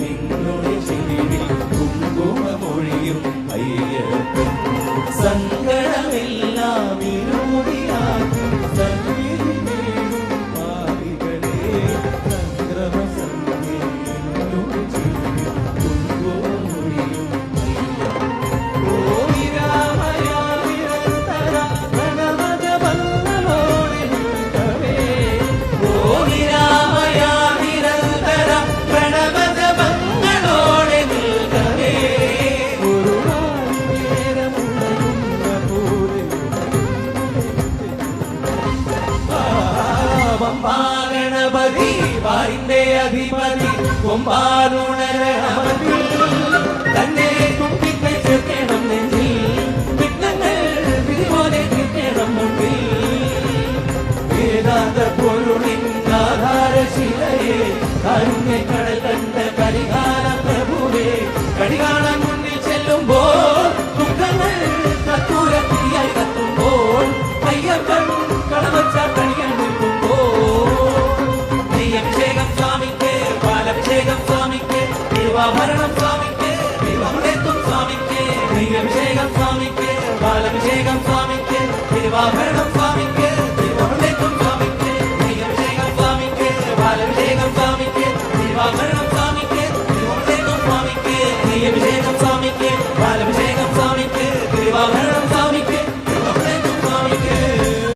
നിങ്ങളുടെ ചെവിയിൽ കുങ്കുമമൊഴിയും അയ്യപ്പൻ പമ്പാഗണപതി വായിന്റെ അധിപതി കൊമ്പാനുണരമതി തന്നെ കുട്ടിക്കൈ ചേർക്കണം നെഞ്ചിൽ. വിഘ്നങ്ങൾ വിധി കിട്ടണം മുമ്പിൽ. വേദാന്ത പൊരുളിൻ ആധാരശിലയെ കാരുണ്യ കടൽ കണ്ട കരികാല പ്രഭുവേ. കടികാണാൻ മുന്നിൽ ചെല്ലുമ്പോൾ ദുഃഖങ്ങൾ കത്തൂരത്തിയായി കത്തുമ്പോൾ അയ്യപ്പൻ தேவாபரணம் சுவாமிக்கு தீபமுடைத்தும் சுவாமிக்கு நெய் அபிஷேகம் சுவாமிக்கு பால் அபிஷேகம் சுவாமிக்கு தேவாபரணம் சுவாமிக்கு தீபமுடைத்தும் சுவாமிக்கு நெய் அபிஷேகம் சுவாமிக்கு பால் அபிஷேகம் சுவாமிக்கு தேவாபரணம் சுவாமிக்கு தீபமுடைத்தும் சுவாமிக்கு நெய் அபிஷேகம் சுவாமிக்கு பால் அபிஷேகம்